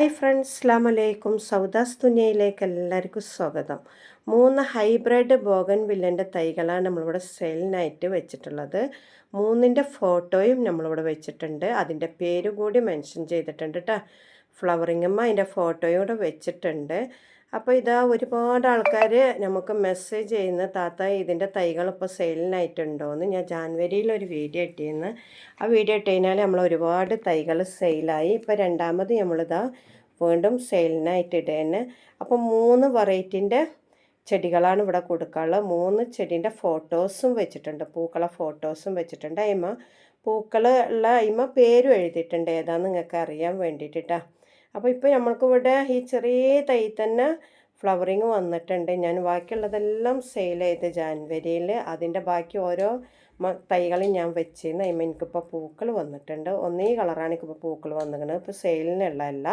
Hi friends അസ്ലാം അലൈക്കും സൗദാസ് തുനിയയിലേക്ക് എല്ലാവർക്കും സ്വാഗതം. മൂന്ന് ഹൈബ്രിഡ് ബോഗൻ വില്ലന്റെ തൈകളാണ് നമ്മളിവിടെ സെയിലിനായിട്ട് വെച്ചിട്ടുള്ളത്. മൂന്നിന്റെ ഫോട്ടോയും നമ്മളിവിടെ വെച്ചിട്ടുണ്ട്. അതിന്റെ പേര് കൂടി മെൻഷൻ ചെയ്തിട്ടുണ്ട് കേട്ടോ ഫ്ലവറിങ്ങമ്മ അതിന്റെ ഫോട്ടോയും കൂടെ വെച്ചിട്ടുണ്ട്. അപ്പോൾ ഇതാ ഒരുപാട് ആൾക്കാർ നമുക്ക് മെസ്സേജ് ചെയ്യുന്ന. താത്ത ഇതിന്റെ തൈകൾ ഇപ്പോൾ സെയിലിനായിട്ടുണ്ടോയെന്ന് ഞാൻ ജാൻവരിയിൽ ഒരു വീഡിയോ ഇട്ടിരുന്നു. ആ വീഡിയോ ഇട്ട് കഴിഞ്ഞാൽ നമ്മൾ ഒരുപാട് തൈകൾ സെയിലായി ഇപ്പോൾ രണ്ടാമത് നമ്മളിതാ വീണ്ടും സെയിലിനായിട്ട് ഇടേന് അപ്പോൾ മൂന്ന് വെറൈറ്റിന്റെ ചെടികളാണ് ഇവിടെ കൊടുക്കാനുള്ളത്. മൂന്ന് ചെടീന്റെ ഫോട്ടോസും വെച്ചിട്ടുണ്ട്. പൂക്കളെ ഫോട്ടോസും വെച്ചിട്ടുണ്ട്. അയ്മ പൂക്കൾ ഉള്ള പേരും എഴുതിയിട്ടുണ്ട്. ഏതാണെന്ന് നിങ്ങൾക്ക് അറിയാൻ വേണ്ടിയിട്ടാണ് അപ്പോൾ ഇപ്പോൾ നമ്മൾക്കിവിടെ ഈ ചെറിയ തൈ തന്നെ ഫ്ലവറിങ് വന്നിട്ടുണ്ട്. ഞാൻ ബാക്കിയുള്ളതെല്ലാം സെയിൽ ചെയ്ത് ജാൻവരിയിൽ അതിന്റെ ബാക്കി ഓരോ തൈകളും ഞാൻ വെച്ചിരുന്നു. അതിന് എനിക്കിപ്പോൾ പൂക്കൾ വന്നിട്ടുണ്ട്. ഒന്നേ കളറാണ് എനിക്കിപ്പോൾ പൂക്കൾ വന്നിരിക്കുന്നത്. ഇപ്പോൾ സെയിലിനുള്ളതല്ല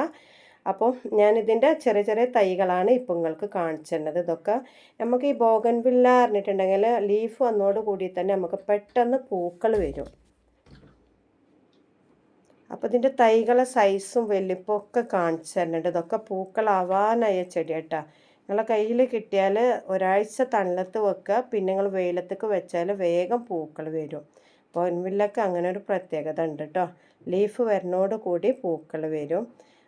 അപ്പോൾ ഞാനിതിന്റെ ചെറിയ ചെറിയ തൈകളാണ് ഇപ്പോൾ നിങ്ങൾക്ക് കാണിച്ചിരുന്നത് ഇതൊക്കെ നമുക്ക് ഈ ബോഗൻവില്ല അറിഞ്ഞിട്ടുണ്ടെങ്കിൽ ലീഫ് വന്നോട് കൂടി തന്നെ നമുക്ക് പെട്ടെന്ന് പൂക്കൾ വരും. അപ്പോൾ ഇതിന്റെ തൈകളെ സൈസും വലിപ്പമൊക്കെ കാണിച്ചു തരുന്നുണ്ട് ഇതൊക്കെ പൂക്കളാവാനായ ചെടി കേട്ടോ നിങ്ങളെ കയ്യിൽ കിട്ടിയാൽ ഒരാഴ്ച തണലത്ത് വെക്കുക പിന്നെ നിങ്ങൾ വെയിലത്തേക്ക് വെച്ചാൽ വേഗം പൂക്കൾ വരും. പൊൻവില്ലൊക്കെ അങ്ങനെ ഒരു പ്രത്യേകത ഉണ്ട് കേട്ടോ ലീഫ് വരുന്നോട് കൂടി പൂക്കൾ വരും.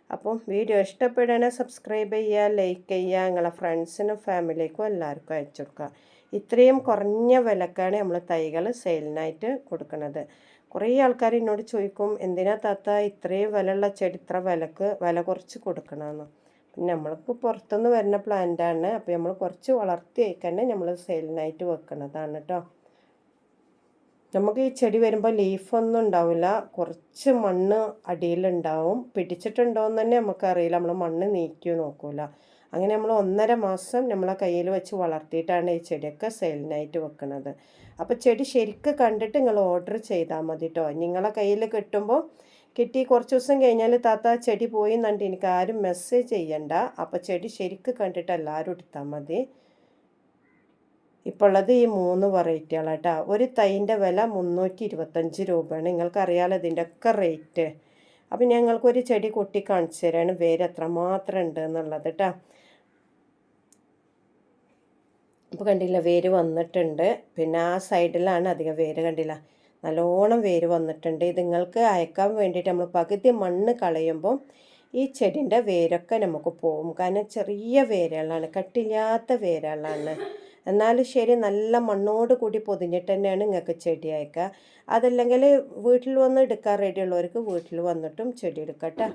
അപ്പം വീഡിയോ ഇഷ്ടപ്പെടുകയാണെങ്കിൽ സബ്സ്ക്രൈബ് ചെയ്യുക ലൈക്ക് ചെയ്യുക നിങ്ങളെ ഫ്രണ്ട്സിനും ഫാമിലിക്കും എല്ലാവർക്കും അയച്ചു കൊടുക്കുക. ഇത്രയും കുറഞ്ഞ വിലക്കാണ് നമ്മൾ തൈകൾ സെയിലിനായിട്ട് കൊടുക്കുന്നത് കുറേ ആൾക്കാർ എന്നോട് ചോദിക്കും എന്തിനാ താത്ത ഇത്രയും വിലയുള്ള ചെടി ഇത്ര വിലക്ക് വില കുറച്ച് കൊടുക്കണമെന്ന് പിന്നെ നമ്മൾക്ക് പുറത്തുനിന്ന് വരുന്ന പ്ലാന്റാണ് അപ്പോൾ നമ്മൾ കുറച്ച് വളർത്തി തന്നെ നമ്മൾ സെയിലിനായിട്ട് വെക്കുന്നതാണ് കേട്ടോ നമുക്ക് ഈ ചെടി വരുമ്പോൾ ലീഫൊന്നും ഉണ്ടാവില്ല. കുറച്ച് മണ്ണ് അടിയിലുണ്ടാവും. പിടിച്ചിട്ടുണ്ടോ എന്ന് തന്നെ നമുക്കറിയില്ല. നമ്മൾ മണ്ണ് നീക്കിയോ നോക്കൂല. അങ്ങനെ നമ്മൾ ഒന്നര മാസം നമ്മളെ കയ്യിൽ വെച്ച് വളർത്തിയിട്ടാണ് ഈ ചെടിയൊക്കെ സെയിലിനായിട്ട് വെക്കുന്നത് അപ്പോൾ ചെടി ശരിക്കും കണ്ടിട്ട് നിങ്ങൾ ഓർഡർ ചെയ്താൽ മതി കേട്ടോ നിങ്ങളെ കയ്യിൽ കിട്ടുമ്പോൾ കിട്ടി കുറച്ച് ദിവസം കഴിഞ്ഞാൽ താത്ത ചെടി പോയി എന്നുണ്ട് എനിക്ക് ആരും മെസ്സേജ് ചെയ്യണ്ട. അപ്പോൾ ചെടി ശരിക്കും കണ്ടിട്ട് എല്ലാവരും എടുത്താൽ മതി. ഇപ്പോൾ ഉള്ളത് ഈ മൂന്ന് വെറൈറ്റികളാട്ടോ ഒരു തൈന്റെ വില മുന്നൂറ്റി ഇരുപത്തഞ്ച് രൂപയാണ്. നിങ്ങൾക്കറിയാലോ ഇതിന്റെ ഒക്കെ റേറ്റ് അപ്പം ഞങ്ങൾക്കൊരു ചെടി കൊട്ടി കാണിച്ചു തരാണ്. വേര് എത്രമാത്രം ഉണ്ട് എന്നുള്ളത് കേട്ടോ ഇപ്പോൾ കണ്ടില്ല വേര് വന്നിട്ടുണ്ട്. പിന്നെ ആ സൈഡിലാണ് അധികം വേര് കണ്ടില്ല. നല്ലോണം വേര് വന്നിട്ടുണ്ട്. ഇത് നിങ്ങൾക്ക് അയക്കാൻ വേണ്ടിയിട്ട് നമ്മൾ പകുതി മണ്ണ് കളയുമ്പം ഈ ചെടിന്റെ വേരൊക്കെ നമുക്ക് പോകും കാരണം ചെറിയ വേരുകളാണ് കട്ടില്ലാത്ത വേരുകളാണ്. എന്നാലും ശരി നല്ല മണ്ണോട് കൂടി പൊതിഞ്ഞിട്ട് തന്നെയാണ് നിങ്ങൾക്ക് ചെടി അയക്കുക. അതല്ലെങ്കിൽ വീട്ടിൽ വന്ന് എടുക്കാൻ റെഡി ഉള്ളവർക്ക് വീട്ടിൽ വന്നിട്ടും ചെടി എടുക്കട്ടെ.